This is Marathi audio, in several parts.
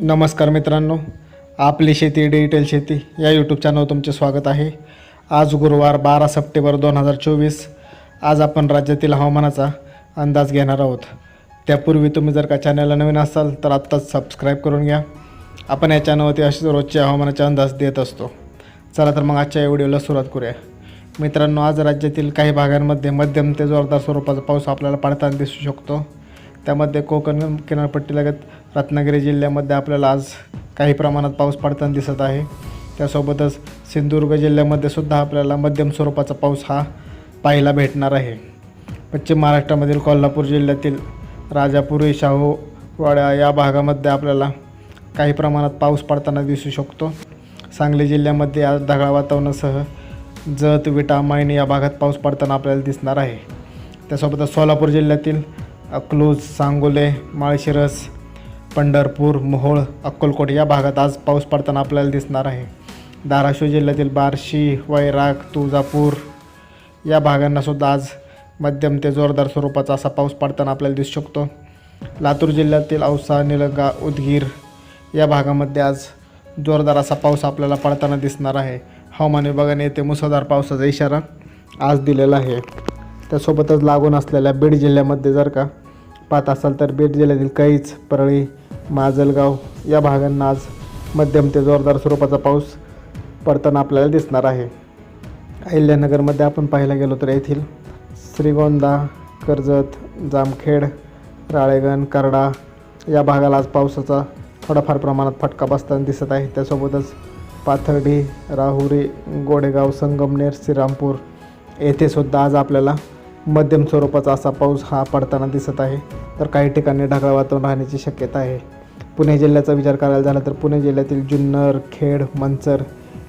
नमस्कार मित्रांनो आपली शेती डिजिटल शेती या यूट्यूब चॅनलवर तुमचे स्वागत आहे. आज गुरुवार बारा सप्टेंबर दोन हजार चोवीस. आज आपण राज्यातील हवामानाचा अंदाज घेणार आहोत. त्यापूर्वी तुम्ही जर का चॅनलला नवीन असाल तर आत्ताच सबस्क्राईब करून घ्या. आपण या चॅनलवरती असे रोजच्या हवामानाचे अंदाज देत असतो. चला तर मग आजच्या या व्हिडिओला सुरुवात करूया. मित्रांनो आज राज्यातील काही भागांमध्ये मध्यम ते जोरदार स्वरूपाचा पाऊस आपल्याला पडताना दिसू शकतो. त्यामध्ये कोकण किनारपट्टीलगत रत्नागिरी जिल्ह्यामध्ये आपल्याला आज काही प्रमाणात पाऊस पडताना दिसत आहे. त्यासोबतच सिंधुदुर्ग जिल्ह्यामध्ये सुद्धा आपल्याला मध्यम स्वरूपाचा पाऊस हा पाहायला भेटणार आहे. पश्चिम महाराष्ट्रामधील कोल्हापूर जिल्ह्यातील राजापुरी शाहूवाडा या भागामध्ये आपल्याला काही प्रमाणात पाऊस पडताना दिसू शकतो. सांगली जिल्ह्यामध्ये आज ढगाळ वातावरणासह जत विटा मायणी या भागात पाऊस पडताना आपल्याला दिसणार आहे. त्यासोबतच सोलापूर जिल्ह्यातील अकलूज सांगोले माळशिरस पंढरपूर मोहोळ अक्कलकोट या भागात आज पाऊस पडताना आपल्याला दिसणार आहे. धाराशिव जिल्ह्यातील बार्शी वैराग तुळजापूर या भागांनासुद्धा आज मध्यम ते जोरदार स्वरूपाचा असा पाऊस पडताना आपल्याला दिसू शकतो. लातूर जिल्ह्यातील औसा निलंगा उदगीर या भागामध्ये आज जोरदार असा पाऊस आपल्याला पडताना दिसणार आहे. हवामान विभागाने येथे मुसळधार पावसाचा इशारा आज दिलेला आहे. त्यासोबतच लागून असलेल्या बीड जिल्ह्यामध्ये जर का पाहत असाल तर बीड जिल्ह्यातील कैच परळी माजलगाव या भागांना आज मध्यम ते जोरदार स्वरूपाचा पाऊस पडताना आपल्याला दिसणार आहे. अहिल्यानगरमध्ये आपण पाहायला गेलो तर येथील श्रीगोंदा कर्जत जामखेड राळेगण करडा या भागाला आज पावसाचा थोडाफार प्रमाणात फटका बसताना दिसत आहे. त्यासोबतच पाथर्डी राहुरी गोडेगाव संगमनेर श्रीरामपूर येथे सुद्धा आज आपल्याला मध्यम स्वरूपाचा असा पाऊस हा पडताना दिसत आहे. तर काही ठिकाणी ढगाळ वातावरण राहण्याची शक्यता आहे. पुणे जिल्ह्याचा विचार करायला झाला तर पुणे जिल्ह्यातील जुन्नर खेड मंचर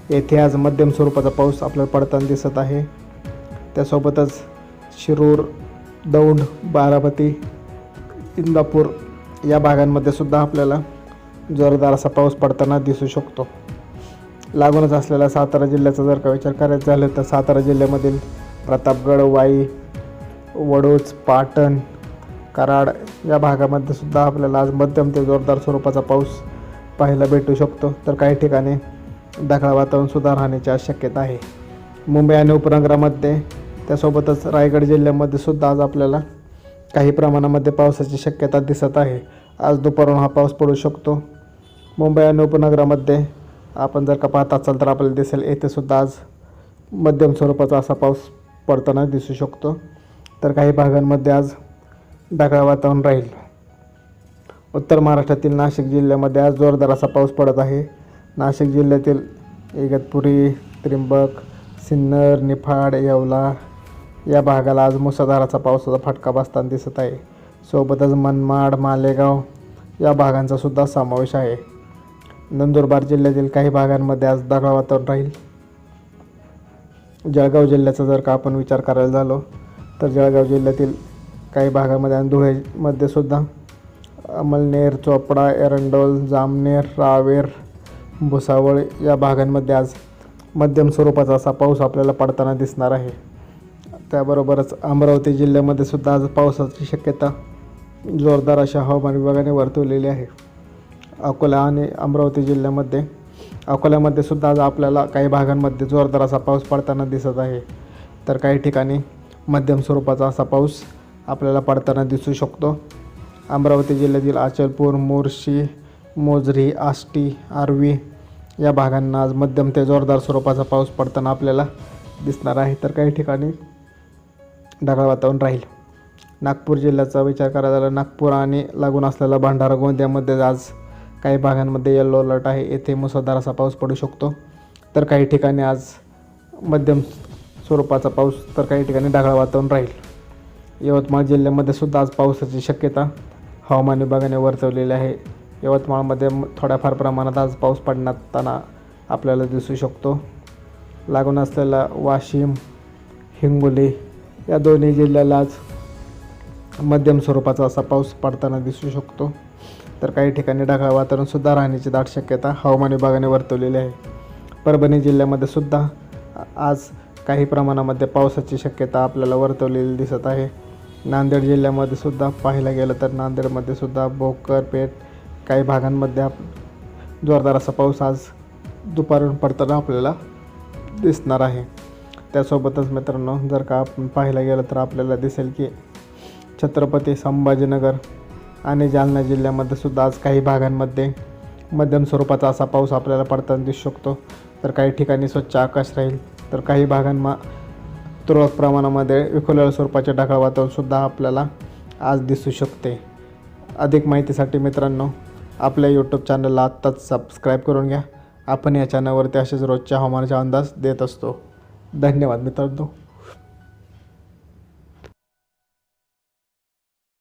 येथे आज मध्यम स्वरूपाचा पाऊस आपल्याला पडताना दिसत आहे. त्यासोबतच शिरूर दौंड बारामती इंदापूर या भागांमध्ये सुद्धा आपल्याला जोरदार असा पाऊस पडताना दिसू शकतो. लागूनच असलेल्या सातारा जिल्ह्याचा जर का विचार करायचा झाला तर सातारा जिल्ह्यामधील प्रतापगड वाई वडोज पाटण कराड या भागामध्ये सुद्धा आपल्याला आज मध्यम ते जोरदार स्वरूपाचा पाऊस पाहायला भेटू शकतो. तर काही ठिकाणी ढगाळ वातावरण सुद्धा राहण्याची आज शक्यता आहे. मुंबई आणि उपनगरामध्ये त्यासोबतच रायगड जिल्ह्यामध्ये सुद्धा आज आपल्याला काही प्रमाणामध्ये पावसाची शक्यता दिसत आहे. आज दुपारून हा पाऊस पडू शकतो. मुंबई आणि उपनगरामध्ये आपण जर का पाहत असाल तर आपल्याला दिसेल येथे सुद्धा आज मध्यम स्वरूपाचा असा पाऊस पडताना दिसू शकतो. तर काही भागांमध्ये आज ढगाळ वातावरण राहील. उत्तर महाराष्ट्रातील नाशिक जिल्ह्यामध्ये आज जोरदार असा पाऊस पडत आहे. नाशिक जिल्ह्यातील इगतपुरी त्रिंबक सिन्नर निफाड येवला या भागाला आज मुसळधाराचा पावसाचा फटका बसताना दिसत आहे. सोबतच मनमाड मालेगाव या भागांचा सुद्धा समावेश आहे. नंदुरबार जिल्ह्यातील काही भागांमध्ये आज दगाळ वातावरण राहील. जळगाव जिल्ह्याचा जर का आपण विचार करायला झालो तर जळगाव जिल्ह्यातील काही भागामध्ये आणि धुळेमध्ये सुद्धा अमलनेर चोपडा एरंडोल जामनेर रावेर भुसावळ या भागांमध्ये आज मध्यम स्वरूपाचा असा पाऊस आपल्याला पडताना दिसणार आहे. त्याबरोबरच अमरावती जिल्ह्यामध्ये सुद्धा आज पावसाची शक्यता जोरदार अशा हवामान विभागाने वर्तवलेली आहे. अकोला आणि अमरावती जिल्ह्यामध्ये अकोल्यामध्ये सुद्धा आज आपल्याला काही भागांमध्ये जोरदार असा पाऊस पडताना दिसत आहे. तर काही ठिकाणी मध्यम स्वरूपाचा असा पाऊस आपल्याला पडताना दिसू शकतो. अमरावती जिल्ह्यातील अचलपूर मोर्शी मोजरी आष्टी आर्वी या भागांना आज मध्यम ते जोरदार स्वरूपाचा पाऊस पडताना आपल्याला दिसणार आहे. तर काही ठिकाणी ढगाळ वातावरण राहील. नागपूर जिल्ह्याचा विचार करायला झाला नागपूर आणि लागून असलेला भंडारा गोंदियामध्ये आज काही भागांमध्ये येल्लो अलर्ट आहे. येथे मुसळधार असा पाऊस पडू शकतो. तर काही ठिकाणी आज मध्यम स्वरूपाचा पाऊस तर काही ठिकाणी ढगाळ वातावरण राहील. यवतमाळ जिल्ह्यामध्ये सुद्धा आज पावसाची शक्यता हवामान विभागाने वर्तवलेली आहे. यवतमाळमध्ये थोड्याफार प्रमाणात आज पाऊस पडण्याताना आपल्याला दिसू शकतो. लागून असलेला वाशिम हिंगोली या दोन्ही जिल्ह्याला आज मध्यम स्वरूपाचा असा पाऊस पडताना दिसू शकतो. तर काही ठिकाणी ढगाळ वातावरणसुद्धा राहण्याची दाट शक्यता हवामान विभागाने वर्तवलेली आहे. परभणी जिल्ह्यामध्ये सुद्धा आज काही प्रमाणामध्ये पावसाची शक्यता आपल्याला वर्तवलेली दिसत आहे. नांदेड जिल्ह्यामध्ये सुद्धा पाहायला गेलं तर नांदेडमध्ये सुद्धा भोकर पेठ काही भागांमध्ये आप जोरदार असा पाऊस आज दुपारून पडताना आपल्याला दिसणार आहे. त्यासोबतच मित्रांनो जर का आपण पाहायला गेलं तर आपल्याला दिसेल की छत्रपती संभाजीनगर आणि जालना जिल्ह्यामध्ये सुद्धा आज काही भागांमध्ये मध्यम स्वरूपाचा असा पाऊस आपल्याला पडताना दिसू शकतो. तर काही ठिकाणी स्वच्छ आकाश राहील. तर काही भागांमा तुरळक प्रमाणामध्ये विखुरलेल्या स्वरूपाचे ढगाळ वातावरणसुद्धा आपल्याला आज दिसू शकते. अधिक माहितीसाठी मित्रांनो आपल्या यूट्यूब चॅनलला आत्ताच सबस्क्राईब करून घ्या. आपण या चॅनलवरती असेच रोजच्या हवामानाचा अंदाज देत असतो. धन्यवाद मित्रांनो.